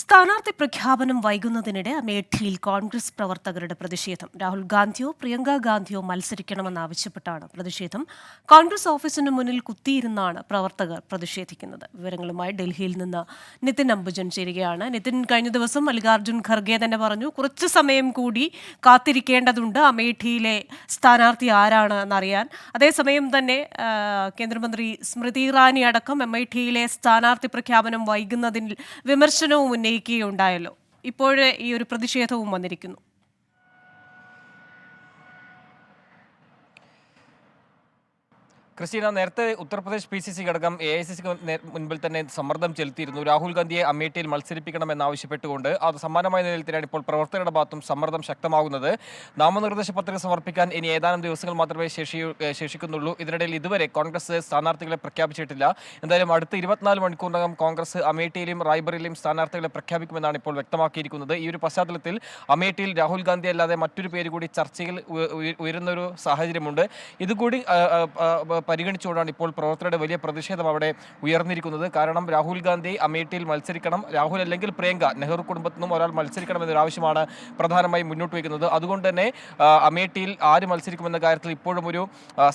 സ്ഥാനാർത്ഥി പ്രഖ്യാപനം വൈകുന്നതിനിടെ അമേഠിയിൽ കോൺഗ്രസ് പ്രവർത്തകരുടെ പ്രതിഷേധം. രാഹുൽ ഗാന്ധിയോ പ്രിയങ്ക ഗാന്ധിയോ മത്സരിക്കണമെന്നാവശ്യപ്പെട്ടാണ് പ്രതിഷേധം. കോൺഗ്രസ് ഓഫീസിന് മുന്നിൽ കുത്തിയിരുന്നാണ് പ്രവർത്തകർ പ്രതിഷേധിക്കുന്നത്. വിവരങ്ങളുമായി ഡൽഹിയിൽ നിന്ന് നിതിൻ അംബുജൻ ചേരുകയാണ്. നിതിൻ കഴിഞ്ഞ ദിവസം മല്ലികാർജുൻ ഖർഗെ തന്നെ പറഞ്ഞു കുറച്ച് സമയം കൂടി കാത്തിരിക്കേണ്ടതുണ്ട്. അമേഠിയിലെ സ്ഥാനാർത്ഥി ആരാണ് എന്നറിയാൻ അതേസമയം തന്നെ കേന്ദ്രമന്ത്രി സ്മൃതി ഇറാനി അടക്കം അമേഠിയിലെ സ്ഥാനാർത്ഥി പ്രഖ്യാപനം വൈകുന്നതിൽ വിമർശനവും ഉന്നയിക്കുകയുണ്ടായല്ലോ ഇപ്പോഴേ ഈ ഒരു പ്രതിഷേധവും വന്നിരിക്കുന്നു. ക്രിസ്റ്റീന നേരത്തെ ഉത്തർപ്രദേശ് പി സി സി ഘടകം എ ഐ സി സിക്ക് മുൻപിൽ തന്നെ സമ്മർദ്ദം ചെലുത്തിയിരുന്നു. രാഹുൽ ഗാന്ധിയെ അമേഠിയിൽ മത്സരിപ്പിക്കണമെന്നാവശ്യപ്പെട്ടുകൊണ്ട് അത് സമാനമായ തന്നെയാണ് ഇപ്പോൾ പ്രവർത്തകരുടെ ഭാഗത്തും സമ്മർദ്ദം ശക്തമാകുന്നത്. നാമനിർദ്ദേശ പത്രിക സമർപ്പിക്കാൻ ഇനി ഏതാനും ദിവസങ്ങൾ മാത്രമേ ശേഷി ശേഷിക്കുന്നുള്ളൂ. ഇതിനിടയിൽ ഇതുവരെ കോൺഗ്രസ് സ്ഥാനാർത്ഥികളെ പ്രഖ്യാപിച്ചിട്ടില്ല. എന്തായാലും അടുത്ത ഇരുപത്തിനാല് മണിക്കൂറിനകം കോൺഗ്രസ് അമേഠിയിലും റായ്ബറിയിലും സ്ഥാനാർത്ഥികളെ പ്രഖ്യാപിക്കുമെന്നാണ് ഇപ്പോൾ വ്യക്തമാക്കിയിരിക്കുന്നത്. ഈ ഒരു പശ്ചാത്തലത്തിൽ അമേഠിയിൽ രാഹുൽ ഗാന്ധി അല്ലാതെ മറ്റൊരു പേര് കൂടി ചർച്ചയിൽ ഉയ- ഉയ- ഉയരുന്നൊരു സാഹചര്യമുണ്ട്. ഇതുകൂടി പരിഗണിച്ചുകൊണ്ടാണ് ഇപ്പോൾ പ്രവർത്തകരുടെ വലിയ പ്രതിഷേധം അവിടെ ഉയർന്നിരിക്കുന്നത്. കാരണം രാഹുൽ ഗാന്ധി അമേഠിയിൽ മത്സരിക്കണം. രാഹുൽ അല്ലെങ്കിൽ പ്രിയങ്ക നെഹ്റു കുടുംബത്തിൽ നിന്നും ഒരാൾ മത്സരിക്കണം എന്നൊരു ആവശ്യമാണ് പ്രധാനമായും മുന്നോട്ട് വയ്ക്കുന്നത്. അതുകൊണ്ട് തന്നെ അമേഠിയിൽ ആര് മത്സരിക്കുമെന്ന കാര്യത്തിൽ ഇപ്പോഴും ഒരു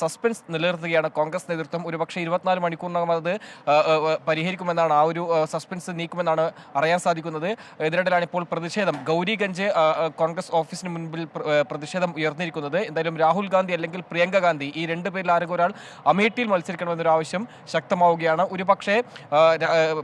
സസ്പെൻസ് നിലനിർത്തുകയാണ് കോൺഗ്രസ് നേതൃത്വം. ഒരുപക്ഷെ ഇരുപത്തിനാല് മണിക്കൂറിനകം അത് പരിഹരിക്കുമെന്നാണ് ആ ഒരു സസ്പെൻസ് നീക്കുമെന്നാണ് അറിയാൻ സാധിക്കുന്നത്. ഇതിനിടയിലാണ് ഇപ്പോൾ പ്രതിഷേധം. ഗൗരിഗഞ്ച് കോൺഗ്രസ് ഓഫീസിന് മുൻപിൽ പ്രതിഷേധം ഉയർന്നിരിക്കുന്നത്. എന്തായാലും രാഹുൽ ഗാന്ധി അല്ലെങ്കിൽ പ്രിയങ്ക ഗാന്ധി ഈ രണ്ട് പേരിൽ ആരെങ്കിലും ഒരാൾ അമേഠിയിൽ മത്സരിക്കണമെന്നൊരു ആവശ്യം ശക്തമാവുകയാണ്. ഒരു പക്ഷേ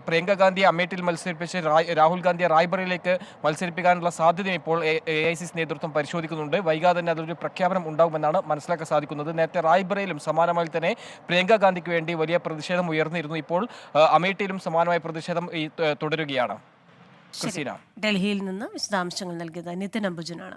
പ്രിയങ്ക ഗാന്ധിയെ അമേഠിയിൽ മത്സരിപ്പിച്ച് രാഹുൽ ഗാന്ധിയെ റായ്ബറയിലേക്ക് മത്സരിപ്പിക്കാനുള്ള സാധ്യത ഇപ്പോൾ എ ഐ സി സി നേതൃത്വം പരിശോധിക്കുന്നുണ്ട്. വൈകാതെ തന്നെ അതിലൊരു പ്രഖ്യാപനം ഉണ്ടാകുമെന്നാണ് മനസ്സിലാക്കാൻ സാധിക്കുന്നത്. നേരത്തെ റായ്ബറയിലും സമാനമായി തന്നെ പ്രിയങ്ക ഗാന്ധിക്ക് വേണ്ടി വലിയ പ്രതിഷേധം ഉയർന്നിരുന്നു. ഇപ്പോൾ അമേഠിയിലും സമാനമായ പ്രതിഷേധം തുടരുകയാണ്. ഡൽഹിയിൽ നിന്ന് വിശദാംശങ്ങൾ നൽകിയത് നിതിൻ അംബുജനാണ്.